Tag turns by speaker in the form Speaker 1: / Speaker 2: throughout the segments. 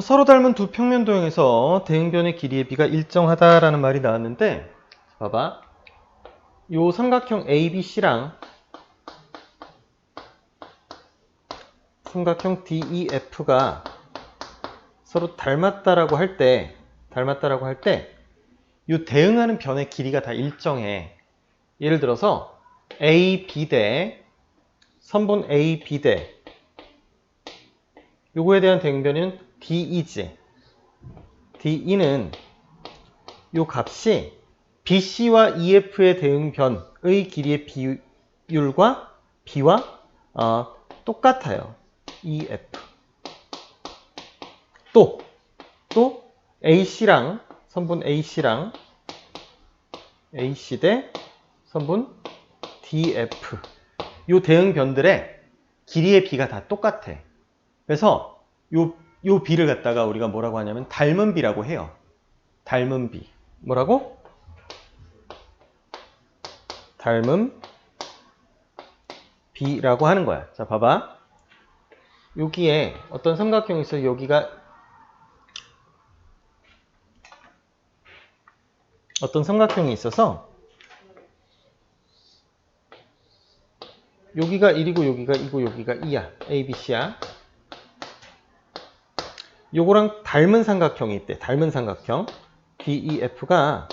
Speaker 1: 어, 서로 닮은 두 평면 도형에서 대응변의 길이의 비가 일정하다라는 말이 나왔는데 봐봐. 요 삼각형 ABC랑 삼각형 DEF가 서로 닮았다라고 할 때, 닮았다라고 할 때, 요 대응하는 변의 길이가 다 일정해. 예를 들어서 AB 대 선분 AB 대 요거에 대한 대응변은 DE지. DE는 요 값이 BC와 EF의 대응 변의 길이의 비율과 B와 어, 똑같아요. EF. 또, 또 AC랑 선분 AC랑 AC 대 선분 DF. 요 대응 변들의 길이의 비가 다 똑같아. 그래서 요, 요 비를 갖다가 우리가 뭐라고 하냐면 닮은 비라고 해요. 닮은 비. 뭐라고? 닮은 비라고 하는 거야. 자, 봐봐. 여기에 어떤 삼각형이 있어. 여기가 어떤 삼각형이 있어서 여기가 1이고 여기가 2고 여기가 2야. A, B, C야. 요거랑 닮은 삼각형이 있대. 닮은 삼각형. D, E, F가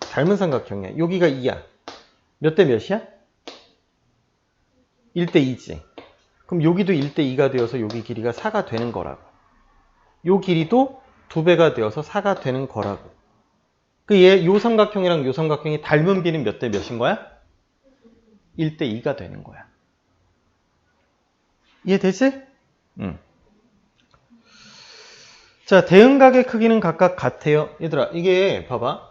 Speaker 1: 닮은 삼각형이야. 여기가 2야. 몇 대 몇이야? 1대 2지. 그럼 여기도 1대 2가 되어서 여기 길이가 4가 되는 거라고. 요 길이도 2배가 되어서 4가 되는 거라고. 그 얘, 요 삼각형이랑 요 삼각형이 닮은 비는 몇 대 몇인 거야? 1대 2가 되는 거야. 이해되지? 응. 자, 대응각의 크기는 각각 같아요. 얘들아, 이게 봐봐.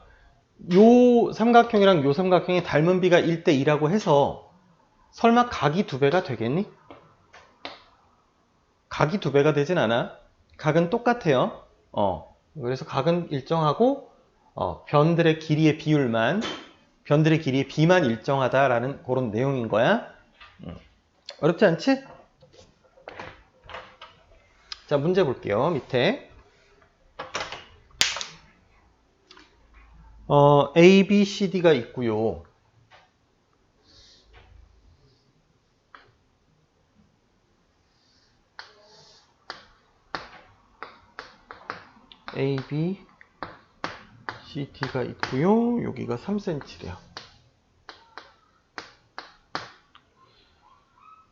Speaker 1: 요 삼각형이랑 요 삼각형이 닮은 비가 1대 2라고 해서 설마 각이 두 배가 되겠니? 각이 두 배가 되진 않아. 각은 똑같아요. 어. 그래서 각은 일정하고 어, 변들의 길이의 비율만 변들의 길이의 비만 일정하다라는 그런 내용인 거야. 음. 어렵지 않지? 자, 문제 볼게요. 밑에. 어, A, B, C, D가 있고요. A, B, C, D가 있고요. 여기가 3cm래요.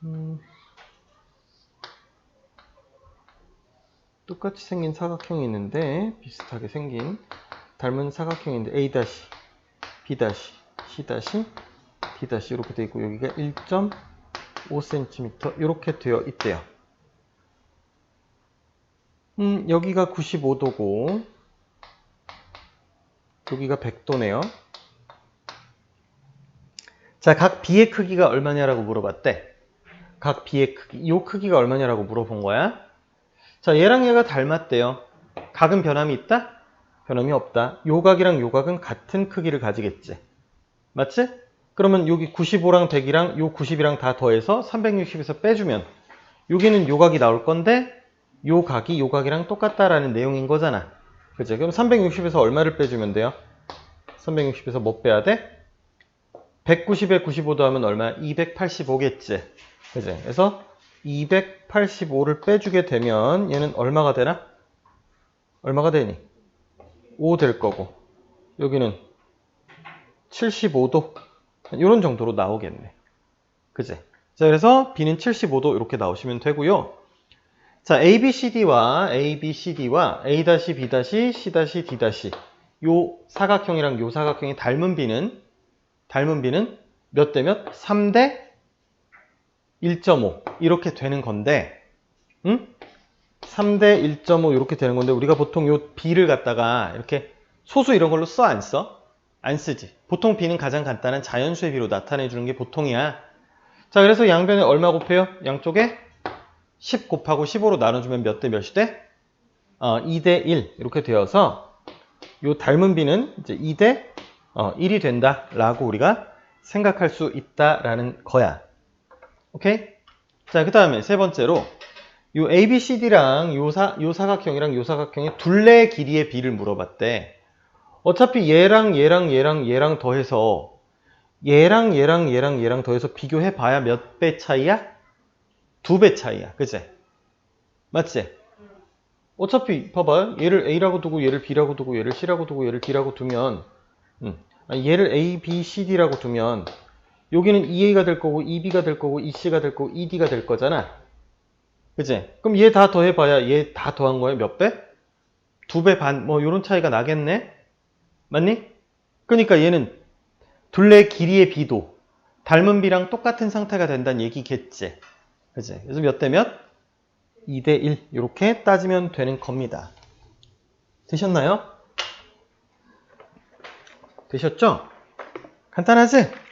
Speaker 1: 음, 똑같이 생긴 사각형이 있는데 비슷하게 생긴 닮은 사각형인데 A B C D 이렇게 되어 있고 여기가 1.5cm 이렇게 되어 있대요. 음, 여기가 95도고 여기가 100도네요. 자, 각 B의 크기가 얼마냐라고 물어봤대. 각 B의 크기, 요 크기가 얼마냐라고 물어본 거야. 자, 얘랑 얘가 닮았대요. 각은 변함이 있다? 변함이 없다. 요 각이랑 요 각은 같은 크기를 가지겠지. 맞지? 그러면 여기 95랑 100이랑 요 90이랑 다 더해서 360에서 빼주면 여기는 요 각이 나올 건데 요 각이 요 각이랑 똑같다라는 내용인 거잖아. 그죠? 그럼 360에서 얼마를 빼주면 돼요? 360에서 뭐 빼야 돼? 190에 95 더하면 얼마? 285겠지. 그죠? 그래서 285를 빼주게 되면 얘는 얼마가 되나? 얼마가 되니? 5 될 거고 여기는 75도 이런 정도로 나오겠네. 그제? 자, 그래서 B는 75도 이렇게 나오시면 되고요. 자, A, B, C, D와 A, B, C, D와 A, B, C, D, 요 사각형이랑 요 사각형이 닮은 B는 닮은 B는 몇 대 몇? 3대 1.5 이렇게 되는 건데 응? 3대 1.5 이렇게 되는 건데 우리가 보통 요 B를 갖다가 이렇게 소수 이런 걸로 써 안 써? 안 쓰지. 보통 B는 가장 간단한 자연수의 B로 나타내 주는 게 보통이야. 자 그래서 양변에 얼마 곱해요? 양쪽에 10 곱하고 15로 나눠주면 몇 대 몇이 돼? 어, 2대 1 이렇게 되어서 요 닮은 B는 이제 2대 어, 1이 된다라고 우리가 생각할 수 있다라는 거야. 오케이? 자, 그 다음에 세 번째로 요 ABCD랑 요, 사, 요 사각형이랑 요 사각형의 둘레 길이의 비를 물어봤대. 어차피 얘랑 얘랑 얘랑 얘랑 더해서 얘랑 얘랑 얘랑 얘랑 더해서 비교해 봐야 몇 배 차이야? 두 배 차이야. 그치? 맞지? 어차피 봐봐. 얘를 A라고 두고 얘를 B라고 두고 얘를 C라고 두고 얘를 D라고 두면 음, 얘를 A, B, C, D라고 두면 여기는 EA가 될 거고 EB가 될 거고 EC가 될 거고 ED가 될 거잖아. 그치? 그럼 얘 다 더해봐야 얘 다 더한 거야 몇 배? 두 배 반, 뭐 요런 차이가 나겠네? 맞니? 그러니까 얘는 둘레 길이의 비도 닮은 비랑 똑같은 상태가 된다는 얘기겠지. 그치? 그래서 몇 대 몇? 2대 1 이렇게 따지면 되는 겁니다. 되셨나요? 되셨죠? 간단하지?